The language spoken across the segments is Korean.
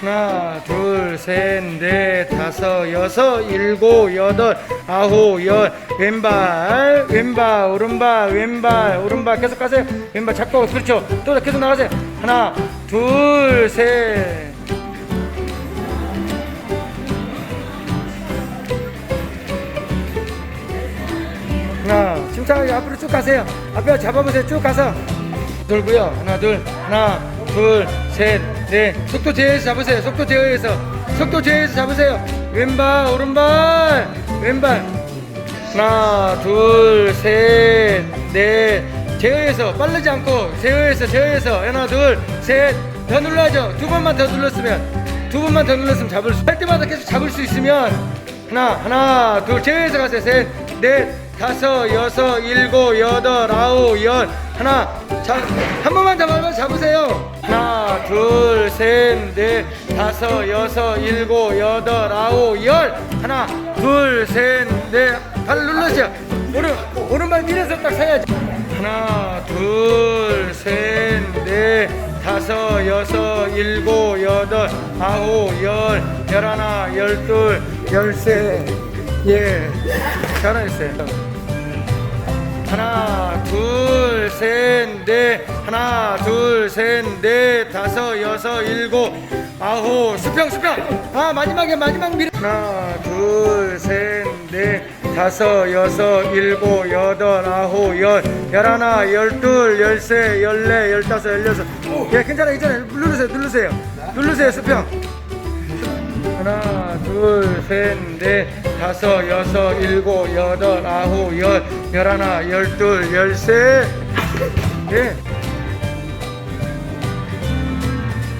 하나, 둘, 셋, 넷, 다섯, 여섯, 일곱, 여덟, 아홉, 열. 왼발, 왼발, 오른발, 왼발, 오른발 계속 가세요. 왼발 잡고 그렇죠. 또 계속 나가세요. 하나, 둘, 셋. 하나, 침착하게 앞으로 쭉 가세요. 앞에 잡아보세요. 쭉 가서 돌고요. 하나, 둘, 하나, 둘, 셋, 넷. 속도 제어해서 잡으세요. 속도 제어해서. 속도 제어해서 잡으세요. 왼발, 오른발, 왼발. 하나, 둘, 셋, 넷. 제어해서 빠르지 않고 제어해서 제어해서 하나, 둘, 셋. 더 눌러야죠. 두 번만 더 눌렀으면 두 번만 더 눌렀으면 잡을 수. 할 때마다 계속 잡을 수 있으면 하나, 하나, 둘, 제어해서 가세요. 셋, 넷, 다섯, 여섯, 일곱, 여덟, 아홉, 열. 하나, 자, 한 번만 더 밟아 잡으세요. 하나, 둘, 셋, 넷, 다섯, 여섯, 일곱, 여덟, 아홉, 열. 하나, 둘, 셋, 넷. 발 눌러주세요. 오른, 오른발 밀어서 딱 서야지. 하나, 둘, 셋, 넷, 다섯, 여섯, 일곱, 여덟, 아홉, 열, 열하나, 열둘, 열세. 예, 잘하셨어요. 하나, 둘, 셋, 넷. 하나, 둘, 셋, 넷. 다섯, 여섯, 일곱, 아홉. 수평, 수평. 아, 마지막에 마지막 밀. 하나, 둘, 셋, 넷. 다섯, 여섯, 일곱, 여덟, 아홉, 열. 열하나, 열둘, 열세, 열네, 열다섯, 열여섯. 예, 괜찮아요, 괜찮아요. 누르세요, 누르세요. 누르세요, 수평. 하나, 둘, 셋, 넷, 다섯, 여섯, 일곱, 여덟, 아홉, 열, 열하나, 열둘, 열세. 예.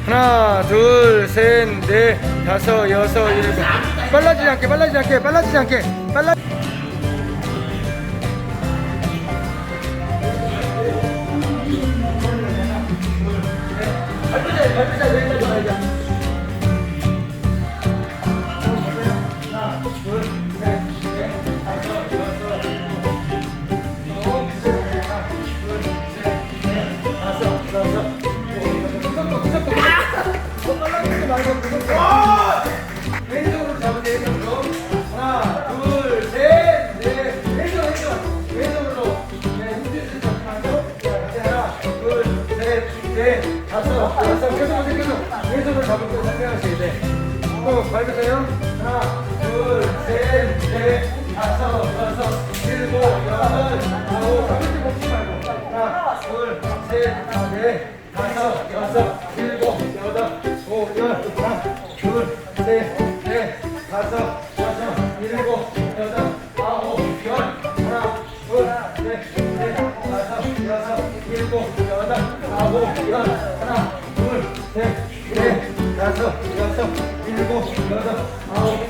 하나, 둘, 셋, 넷, 다섯, 여섯, 일곱. 빨라지지 않게, 빨라지지 않게, 빨라지지 않게, 빨라. 밟으자, 밟으자, 여기까지 밟자. 밟으세요. 하나, 둘, 셋, 넷, 다섯, 여섯, 일곱, 여덟, 아홉. 가볍게 먹지 말고. 하나, 둘, 셋, 넷, 다섯, 여섯, 일곱, 여덟, 오, 열. 하나, 둘, 셋, 넷, 다섯, 여섯, 일곱, 여덟, 아홉, 열. 하나, 둘, 셋, 넷, 다섯, 여섯, 일곱, 여덟, 아홉, 열. 하나, 둘, 셋, 넷, 다섯, 여섯, 일곱, 여덟, 아홉,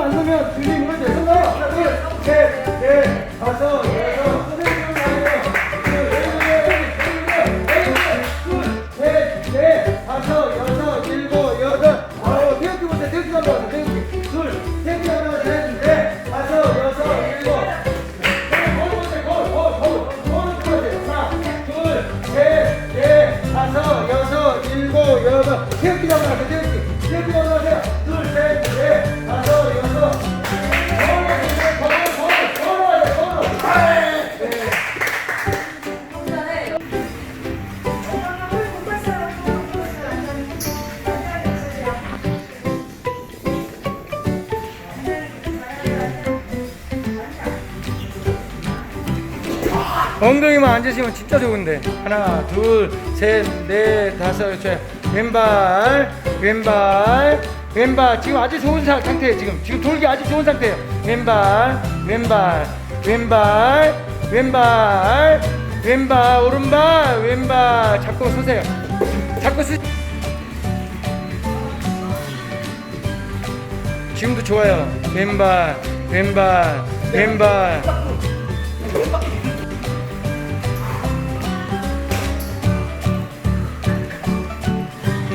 안 무너져요. 손 놔요. 하나, 둘, 셋, 넷, 다섯, 엉덩이만 앉으시면 진짜 좋은데. 하나 둘셋넷 다섯 여섯. 왼발 왼발 왼발. 지금 아주 좋은 사- 상태예요 지금. 지금 돌기 아주 좋은 상태예요. 왼발 왼발 왼발 왼발 왼발 오른발 왼발. 잡고 서세요. 잡고 서 지금도 좋아요. 왼발 왼발 왼발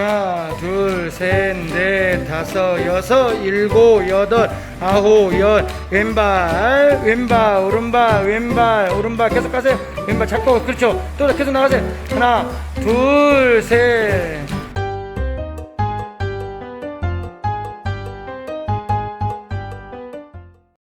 하나, 둘, 셋, 넷, 다섯, 여섯, 일곱, 여덟, 아홉, 열. 왼발, 왼발, 오른발, 왼발, 오른발 계속 가세요. 왼발 잡고 그렇죠. 또 계속 나가세요. 하나, 둘, 셋.